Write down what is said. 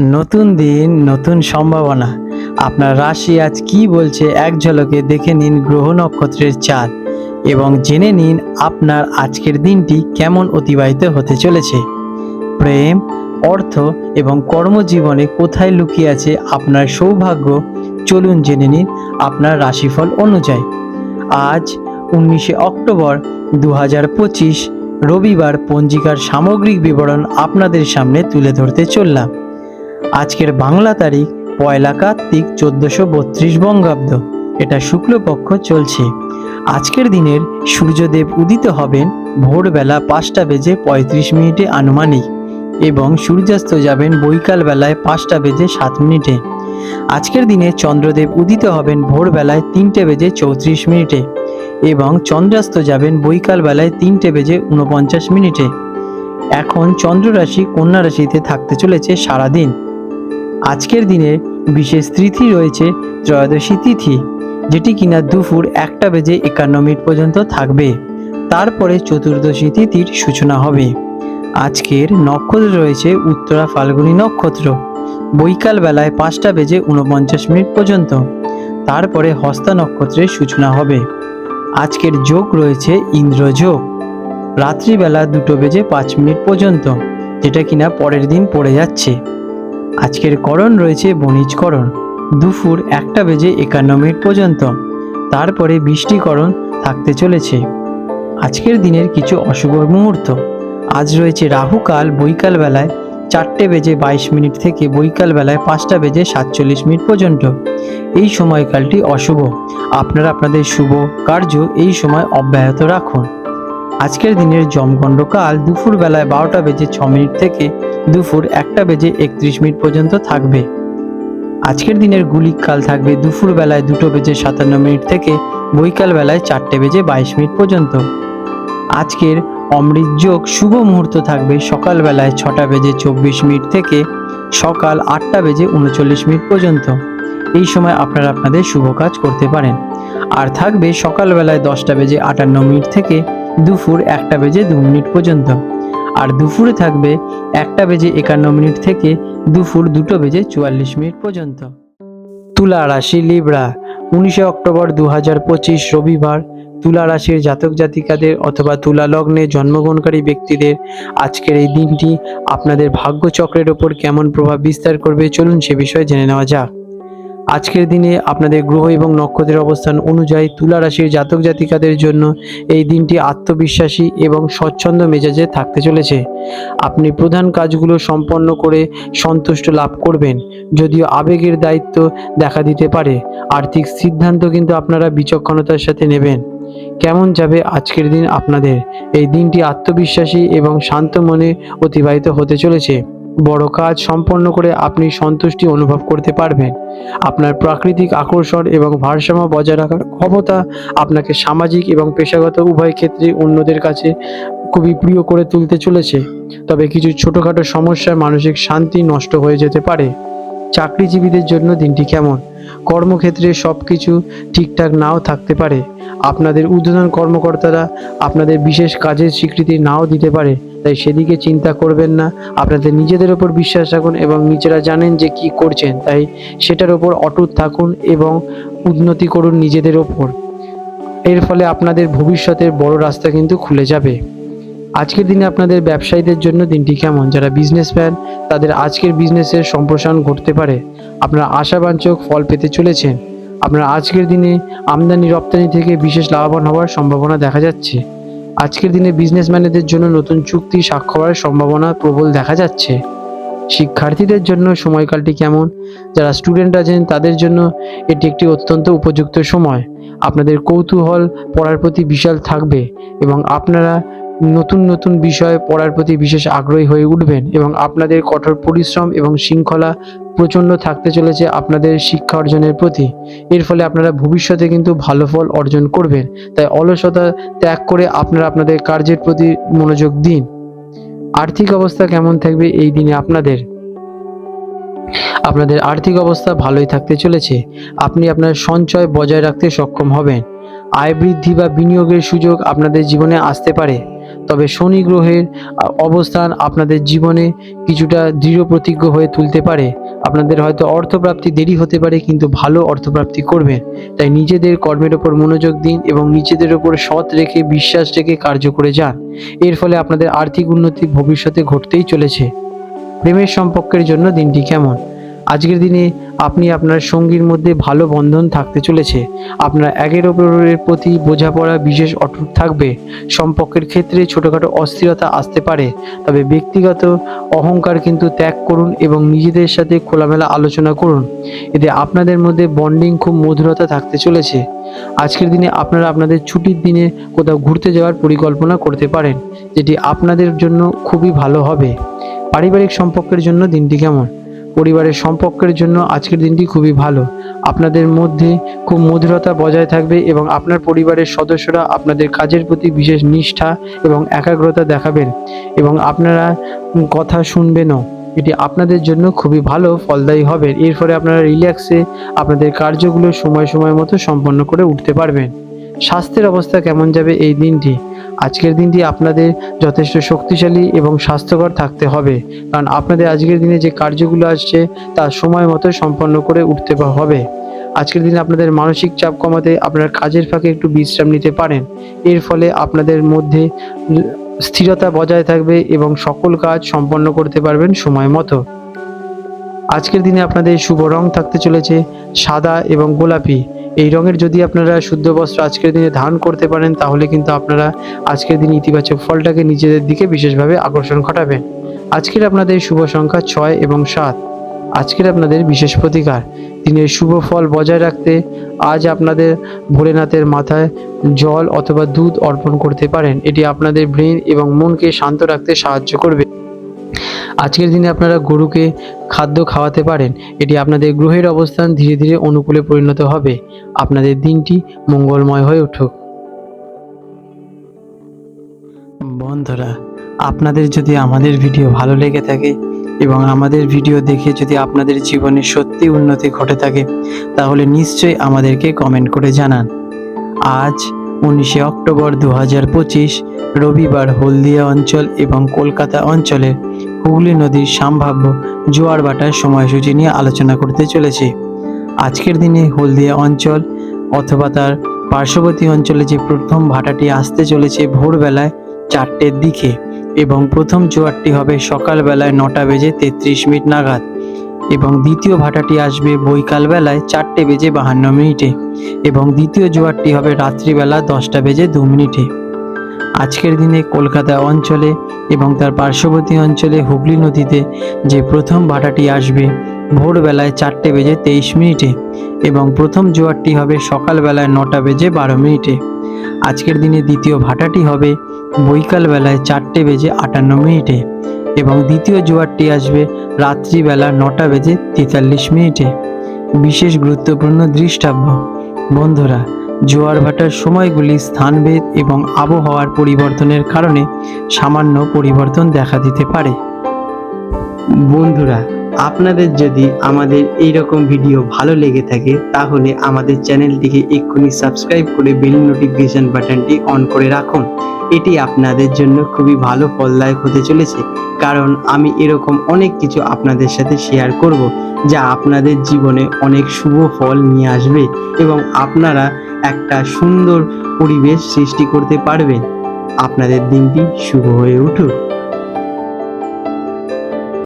নতুন দিন, নতুন সম্ভাবনা। আপনার রাশি আজ কি বলছে এক ঝলকে দেখে নিন গ্রহ নক্ষত্রের চাঁদ এবং জেনে নিন আপনার আজকের দিনটি কেমন অতিবাহিত হতে চলেছে। প্রেম, অর্থ এবং কর্মজীবনে কোথায় লুকিয়ে আছে আপনার সৌভাগ্য? চলুন জেনে নিন আপনার রাশিফল অনুযায়ী। আজ উনিশে অক্টোবর দু হাজার পঁচিশ, রবিবার পঞ্জিকার সামগ্রিক বিবরণ আপনাদের সামনে তুলে ধরতে চললাম। আজকের বাংলা তারিখ পয়লা কার্তিক চোদ্দশো বত্রিশ বঙ্গাব্দ। এটা শুক্লপক্ষ চলছে। আজকের দিনের সূর্যদেব উদিত হবেন ভোরবেলা পাঁচটা বেজে পঁয়ত্রিশ মিনিটে আনুমানিক এবং সূর্যাস্ত যাবেন বৈকাল বেলায় পাঁচটা বেজে সাত মিনিটে। আজকের দিনে চন্দ্রদেব উদিত হবেন ভোরবেলায় তিনটে বেজে চৌত্রিশ মিনিটে এবং চন্দ্রাস্ত যাবেন বৈকাল বেলায় তিনটে বেজে উনপঞ্চাশ মিনিটে। এখন চন্দ্র রাশি কন্যা রাশিতে থাকতে চলেছে সারাদিন। আজকের দিনে বিশেষ তিথি রয়েছে ত্রয়োদশী তিথি, যেটি কিনা দুপুর একটা বেজে একান্ন মিনিট পর্যন্ত থাকবে। তারপরে চতুর্দশী তিথির সূচনা হবে। আজকের নক্ষত্র রয়েছে উত্তরা ফাল্গুনী নক্ষত্র। বৈকাল বেলায় পাঁচটা বেজে উনপঞ্চাশ মিনিট পর্যন্ত। তারপরে হস্তা নক্ষত্রের সূচনা হবে। আজকের যোগ রয়েছে ইন্দ্রযোগ রাত্রিবেলা দুটো বেজে পাঁচ মিনিট পর্যন্ত, যেটা কিনা পরের দিন পড়ে যাচ্ছে। আজকের করণ রয়েছে বণিজকরণ দুপুর একটা বেজে একান্ন মিনিট পর্যন্ত। তারপরে বৃষ্টিকরণ থাকতে চলেছে। আজকের দিনের কিছু অশুভ মুহূর্ত। আজ রয়েছে রাহুকাল বৈকাল বেলায় চারটে বেজে বাইশ মিনিট থেকে বৈকাল বেলায় পাঁচটা বেজে সাতচল্লিশ মিনিট পর্যন্ত। এই সময়কালটি অশুভ। আপনারা আপনাদের শুভ কার্য এই সময় অব্যাহত রাখুন। আজকের দিনের জমগণ্ড কাল দুপুর বেলায় বারোটা বেজে ছ মিনিট থেকে দুপুর একটা বেজে একত্রিশ মিনিট পর্যন্ত থাকবে। আজকের দিনের গুলিক কাল থাকবে দুপুর বেলায় দুটো বেজে সাতান্ন মিনিট থেকে বৈকাল বেলায় চারটে বেজে বাইশ মিনিট পর্যন্ত। আজকের অমৃত যোগ শুভ মুহূর্ত থাকবে সকাল বেলায় ছটা বেজে চব্বিশ মিনিট থেকে সকাল আটটা বেজে উনচল্লিশ মিনিট পর্যন্ত। এই সময় আপনারা আপনাদের শুভ কাজ করতে পারেন। আর থাকবে সকালবেলায় দশটা বেজে আটান্ন মিনিট থেকে দুপুর একটা বেজে দু মিনিট পর্যন্ত। আর দুপুরে থাকবে একটা বেজে একান্ন মিনিট থেকে দুপুর দুটো বেজে চুয়াল্লিশ মিনিট পর্যন্ত। তুলা রাশি লিব্রা, উনিশে অক্টোবর দু হাজার পঁচিশ রবিবার। তুলা রাশির জাতক জাতিকাদের অথবা তুলা লগ্নে জন্মগ্রহণকারী ব্যক্তিদের আজকের এই দিনটি আপনাদের ভাগ্যচক্রের ওপর কেমন প্রভাব বিস্তার করবে চলুন সে বিষয়ে জেনে নেওয়া যাক। আজকের দিনে আপনাদের গ্রহ এবং নক্ষত্রের অবস্থান অনুযায়ী তুলা রাশির জাতক জাতিকাদের জন্য এই দিনটি আত্মবিশ্বাসী এবং স্বচ্ছন্দ মেজাজে থাকতে চলেছে। আপনি প্রধান কাজগুলো সম্পন্ন করে সন্তুষ্ট লাভ করবেন, যদিও আবেগের দায়িত্ব দেখা দিতে পারে। আর্থিক সিদ্ধান্ত কিন্তু আপনারা বিচক্ষণতার সাথে নেবেন। কেমন যাবে আজকের দিন আপনাদের? এই দিনটি আত্মবিশ্বাসী এবং শান্ত মনে অতিবাহিত হতে চলেছে। বড় কাজ সম্পন্ন করে আপনি সন্তুষ্টি অনুভব করতে পারবেন। আপনার প্রাকৃতিক আকর্ষণ এবং ভারসাম্য বজায় রাখার ক্ষমতা আপনাকে সামাজিক এবং পেশাগত উভয় ক্ষেত্রে অন্যদের কাছে খুবই প্রিয় করে তুলতে চলেছে। তবে কিছু ছোটোখাটো সমস্যায় মানসিক শান্তি নষ্ট হয়ে যেতে পারে। চাকরিজীবীদের জন্য দিনটি কেমন? কর্মক্ষেত্রে সব কিছু ঠিকঠাক নাও থাকতে পারে। আপনাদের ঊর্ধ্বতন কর্মকর্তারা আপনাদের বিশেষ কাজের স্বীকৃতি নাও দিতে পারে। তাই সেদিকে চিন্তা করবেন না। আপনাদের নিজেদের ওপর বিশ্বাস রাখুন এবং নিজেরা জানেন যে কি করছেন। তাই সেটার ওপর অটুট থাকুন এবং উন্নতি করুন নিজেদের ওপর। এর ফলে আপনাদের ভবিষ্যতের বড় রাস্তা কিন্তু খুলে যাবে। আজকের দিনে আপনাদের ব্যবসায়ীদের জন্য দিনটি কেমন? যারা বিজনেসম্যান তাদের আজকের বিজনেসের সম্প্রসারণ ঘটতে পারে। আপনারা আশাবাঞ্চক ফল পেতে চলেছেন। আপনারা আজকের দিনে আমদানি রপ্তানি থেকে বিশেষ লাভবান হওয়ার সম্ভাবনা দেখা যাচ্ছে। আজকের দিনে বিজনেসম্যানদের জন্য নতুন চুক্তি স্বাক্ষরের সম্ভাবনা প্রবল দেখা যাচ্ছে। শিক্ষার্থীদের জন্য সময়কালটি কেমন? যারা স্টুডেন্ট আছেন, তাদের জন্য এটি একটি অত্যন্ত উপযুক্ত সময়। আপনাদের কৌতূহল পড়ার প্রতি বিশাল থাকবে এবং আপনারা নতুন নতুন বিষয় পড়ার প্রতি বিশেষ আগ্রহী হয়ে উঠবেন এবং আপনাদের কঠোর পরিশ্রম এবং শৃঙ্খলা প্রচণ্ড থাকতে চলেছে আপনাদের শিক্ষা অর্জনের প্রতি। এর ফলে আপনারা ভবিষ্যতে কিন্তু ভালো ফল অর্জন করবেন। তাই অলসতা ত্যাগ করে আপনারা আপনাদের কার্যের প্রতি মনোযোগ দিন। আর্থিক অবস্থা কেমন থাকবে এই দিনে আপনাদের? আপনাদের আর্থিক অবস্থা ভালোই থাকতে চলেছে। আপনি আপনার সঞ্চয় বজায় রাখতে সক্ষম হবেন। আয় বৃদ্ধি বা বিনিয়োগের সুযোগ আপনাদের জীবনে আসতে পারে। তবে শনি গ্রহের অবস্থান আপনাদের জীবনে কিছুটা দৃঢ় প্রতিজ্ঞ হয়ে তুলতে পারে। আপনাদের হয়তো অর্থপ্রাপ্তি দেরি হতে পারে, কিন্তু ভালো অর্থপ্রাপ্তি করবেন তাই নিজেদের কর্মের ওপর মনোযোগ দিন এবং নিজেদের ওপর সৎ রেখে বিশ্বাস রেখে কার্য করে যান। এর ফলে আপনাদের আর্থিক উন্নতি ভবিষ্যতে ঘটতেই চলেছে। প্রেমের সম্পর্কের জন্য দিনটি কেমন? আজকের দিনে আপনি আপনার সঙ্গীর মধ্যে ভালো বন্ধন থাকতে চলেছে। আপনার একের অপরের প্রতি বোঝাপড়া বিশেষ অটুট থাকবে। সম্পর্কের ক্ষেত্রে ছোটোখাটো অস্থিরতা আসতে পারে। তবে ব্যক্তিগত অহংকার কিন্তু ত্যাগ করুন এবং নিজেদের সাথে খোলামেলা আলোচনা করুন। এতে আপনাদের মধ্যে বন্ডিং খুব মধুরতা থাকতে চলেছে। আজকের দিনে আপনারা আপনাদের ছুটির দিনে কোথাও ঘুরতে যাওয়ার পরিকল্পনা করতে পারেন, যেটি আপনাদের জন্য খুবই ভালো হবে। পারিবারিক সম্পর্কের জন্য দিনটি কেমন? পরিবারের সম্পর্কের জন্য আজকের দিনটি খুবই ভালো। আপনাদের মধ্যে খুব মধুরতা বজায় থাকবে এবং আপনার পরিবারের সদস্যরা আপনাদের কাজের প্রতি বিশেষ নিষ্ঠা এবং একাগ্রতা দেখাবেন এবং আপনারা কথা শুনবেনও। এটি আপনাদের জন্য খুবই ভালো, ফলদায়ী হবে। এর ফলে আপনারা রিল্যাক্সে আপনাদের কার্যগুলো সময় সময় মতো সম্পন্ন করে উঠতে পারবেন। স্বাস্থ্যের অবস্থা কেমন যাবে এই দিনটি? আজকের দিনটি আপনাদের যথেষ্ট শক্তিশালী এবং স্বাস্থ্যকর থাকতে হবে। কারণ আপনাদের আজকের দিনে যে কার্যগুলো আসছে, তা সময় মতো সম্পন্ন করে উঠতে হবে। আজকের দিনে আপনাদের মানসিক চাপ কমাতে আপনার কাজের ফাঁকে একটু বিশ্রাম নিতে পারেন। এর ফলে আপনাদের মধ্যে স্থিরতা বজায় থাকবে এবং সকল কাজ সম্পন্ন করতে পারবেন সময় মতো। আজকের দিনে আপনাদের শুভ রং থাকতে চলেছে, সাদা এবং গোলাপি। এই রঙের যদি আপনারা শুদ্ধ বস্ত্র আজকের দিনে ধারণ করতে পারেন, তাহলে কিন্তু আপনারা আজকের দিন ইতিবাচক ফলটাকে নিজেদের দিকে বিশেষভাবে আকর্ষণ ঘটাবেন আজকের আপনাদের শুভ সংখ্যা ছয় এবং সাত। আজকের আপনাদের বিশেষ প্রতিকার। দিনের শুভ ফল বজায় রাখতে আজ আপনাদের ভোলেনাথের মাথায় জল অথবা দুধ অর্পণ করতে পারেন। এটি আপনাদের ব্রেন এবং মনকে শান্ত রাখতে সাহায্য করবে। আজকের দিনে আপনারা গরুকে খাদ্য খাওয়াতে পারেন, এটি আপনাদের গ্রহের অবস্থান ধীরে ধীরে অনুকূলে পরিণত হবে। আপনাদের দিনটি মঙ্গলময় হয়ে উঠুক। বন্ধুরা, আপনাদের যদি আমাদের ভিডিও ভালো লেগে থাকে এবং আমাদের ভিডিও দেখে যদি আপনাদের জীবনে সত্যি উন্নতি ঘটে থাকে, তাহলে নিশ্চয়ই আমাদেরকে কমেন্ট করে জানান। আজ, উনিশে অক্টোবর দু হাজার পঁচিশ, রবিবার হলদিয়া অঞ্চল এবং কলকাতা অঞ্চলের হুগলি নদীর সম্ভাব্য জোয়ার ভাটার সময়সূচি নিয়ে আলোচনা করতে চলেছে। আজকের দিনে হলদিয়া অঞ্চল অথবা তার পার্শ্ববর্তী অঞ্চলে যে প্রথম ভাটাটি আসতে চলেছে ভোরবেলায় চারটের দিকে এবং প্রথম জোয়ারটি হবে সকালবেলায় নটা বেজে তেত্রিশ মিনিট নাগাদ এবং দ্বিতীয় ভাটাটি আসবে বৈকালবেলায় চারটে বেজে বাহান্ন মিনিটে এবং দ্বিতীয় জোয়ারটি হবে রাত্রিবেলা দশটা বেজে দু মিনিটে। আজকের দিনে কলকাতা অঞ্চলে এবং তার পার্শ্ববর্তী অঞ্চলে হুগলি নদীতে যে প্রথম ভাটাটি আসবে ভোরবেলায় চারটে বেজে তেইশ মিনিটে এবং প্রথম জোয়ারটি হবে সকালবেলায় নটা বেজে বারো মিনিটে। আজকের দিনে দ্বিতীয় ভাটাটি হবে বৈকালবেলায় চারটে বেজে আটান্ন মিনিটে এবং দ্বিতীয় জোয়ারটি আসবে রাত্রিবেলা নটা বেজে তেতাল্লিশ মিনিটে। বিশেষ গুরুত্বপূর্ণ দৃষ্টাব্য। বন্ধুরা জোয়ার ভাটার সময়গুলি স্থানভেদ এবং আবহাওয়ার পরিবর্তনের কারণে সামান্য পরিবর্তন দেখা দিতে পারে। বন্ধুরা, আপনাদের যদি আমাদের এই রকম ভিডিও ভালো লেগে থাকে, তাহলে আমাদের চ্যানেলটিকে এক্ষুনি সাবস্ক্রাইব করে বেল নোটিফিকেশন বাটনটি অন করে রাখুন। এটি আপনাদের জন্য খুবই ভালো ফলদায়ক হতে চলেছে, কারণ আমি এরকম অনেক কিছু আপনাদের সাথে শেয়ার করব। যা আপনাদের জীবনে অনেক শুভ ফল নিয়ে আসবে এবং আপনারা একটা সুন্দর পরিবেশ সৃষ্টি করতে পারবেন। আপনাদের দিনটি শুভ হয়ে উঠুক।